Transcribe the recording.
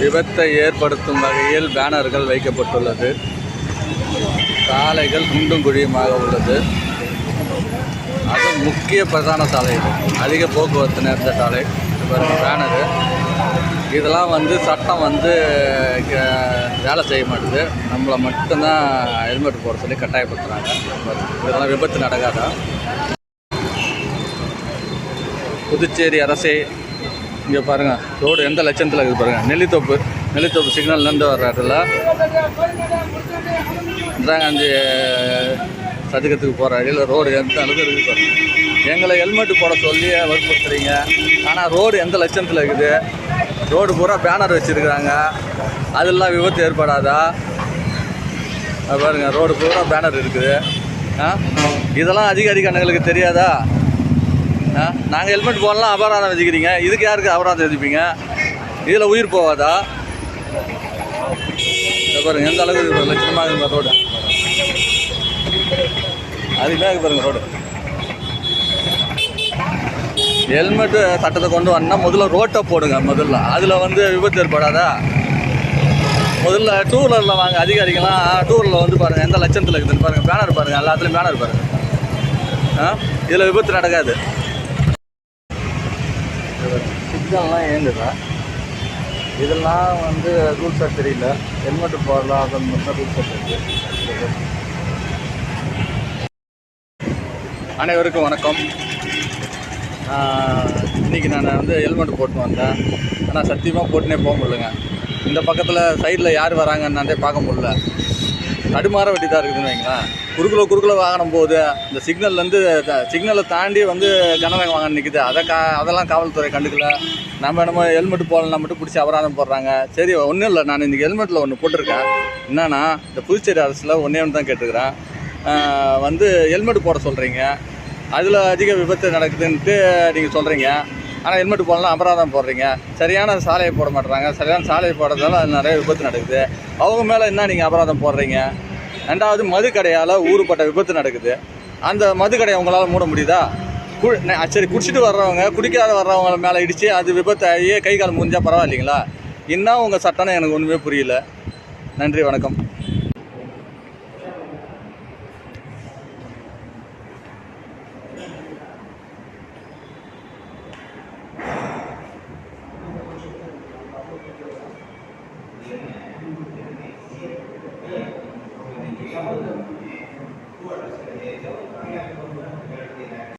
விபத்தை ஏற்படுத்தும் வகையில் பேனர்கள் வைக்கப்பட்டுள்ளது. சாலைகள் குண்டும் குழியுமாக உள்ளது. அது முக்கிய பிரதான சாலை அதிக போக்குவரத்து நேர்ந்த சாலை. பேனரு. இதெல்லாம் வந்து சட்டம் வந்து வேலை செய்ய மாட்டுது. நம்மளை மட்டும்தான் ஹெல்மெட் போட சொல்லி கட்டாயப்படுத்துகிறாங்க இதெல்லாம் விபத்து நடக்காதான் புதுச்சேரி அரசே இங்கே பாருங்கள் ரோடு எந்த லட்சத்தில் இருக்குது பாருங்கள் நெல்லித்தோப்பு நெல்லித்தோப்பு சிக்னல்லேருந்து வர்ற இடத்துல இந்திராகாந்தி சதுக்கத்துக்கு போகிற வழியில் ரோடு எந்த அளவுக்கு இருக்குது பாருங்கள் எங்களை ஹெல்மெட்டு போட சொல்லி வற்புறுத்துறீங்க. ஆனால் ரோடு எந்த லட்சத்தில் இருக்குது? ரோடு பூரா பேனர் வச்சுருக்குறாங்க. அதெல்லாம் விபத்து ஏற்படாதா? பாருங்கள் ரோடு பூரா பேனர் இருக்குது. ஆ இதெல்லாம் அதிகாரி கண்ணுங்களுக்கு தெரியாதா? நாங்கள் ஹெல்மெட் போடலாம் அபராதம் விதிக்கிறீங்க. இதுக்கு யாருக்கு அபராதம் விதிப்பீங்க? இதில் உயிர் போகாதா? பாருங்க எந்த அளவுக்கு இருக்கு லட்சணமாக இருந்தால் ரோடு. அதுக்கு இருக்கு பாருங்க ரோடு. ஹெல்மெட்டு சட்டத்தை கொண்டு வரணும்னா முதல்ல ரோட்டை போடுங்க முதல்ல. அதில் வந்து விபத்து ஏற்படாதா? முதல்ல டூ வீலரில் வாங்க அதிகாரிகள்லாம் டூ வீலரில் வந்து பாருங்கள் எந்த லட்சத்தில் இருக்குதுன்னு பாருங்கள் பேனர் பாருங்கள் எல்லாத்துலேயும் பேனர் பாருங்கள் ஆ? இதில் விபத்து நடக்காது. சிக்னல்லாம் ஏங்குதா இதெல்லாம் வந்து ரூல்ஸாக தெரியல. ஹெல்மெட் போடலாம் அது மட்டும் ரூல்ஸாக தெரியல. அனைவருக்கும் வணக்கம். இன்றைக்கி இன்னைக்கு நான் வந்து ஹெல்மெட் போட்டு வந்தேன். ஆனால் சத்தியமாக போட்டுனே போக முடியலங்க. இந்த பக்கத்தில் சைடில் யார் வராங்கன்னாண்டே பார்க்க முடியல. தடுமாற வேண்டியதாக தான் இருக்குதுன்னு வைங்களேன். குறுக்குல குறுக்குல வாகனம் போகுது இந்த சிக்னல்லேருந்து சிக்னலை தாண்டி வந்து கனரக வாகனம் நிற்குது அதை கா அதெல்லாம் காவல்துறை கண்டுக்கல. நம்ம என்னமோ ஹெல்மெட் போடலாம் மட்டும் பிடிச்சி அபராதம் போடுறாங்க. சரி ஒன்றும் இல்லை. நான் இன்றைக்கி ஹெல்மெட்டில் ஒன்று போட்டிருக்கேன். என்னென்னா இந்த புதுச்சேரி அரசில் ஒன்றே ஒன்று தான் கேட்டுக்கிறேன். வந்து ஹெல்மெட் போட சொல்கிறீங்க அதில் அதிக விபத்து நடக்குதுன்ட்டு நீங்கள் சொல்கிறீங்க ஆனால் ஹெல்மெட் போடலாம் அபராதம் போடுறீங்க. சரியான சாலையை போட மாட்டுறாங்க. சரியான சாலையை போடுறதால நிறைய விபத்து நடக்குது. அவங்க மேலே என்ன நீங்கள் அபராதம் போடுறீங்க? ரெண்டாவது மது கடையால் ஊருப்பட்ட விபத்து நடக்குது. அந்த மது கடையை உங்களால் மூட முடியுதா? கு சரி குடிச்சிட்டு வர்றவங்க குடிக்காத வர்றவங்க மேலே இடித்து அது விபத்து கை கால் முடிஞ்சால் பரவாயில்லைங்களா? என்ன உங்கள் சட்டம்னு எனக்கு ஒன்றுமே புரியல. நன்றி வணக்கம். Ku harus jadi.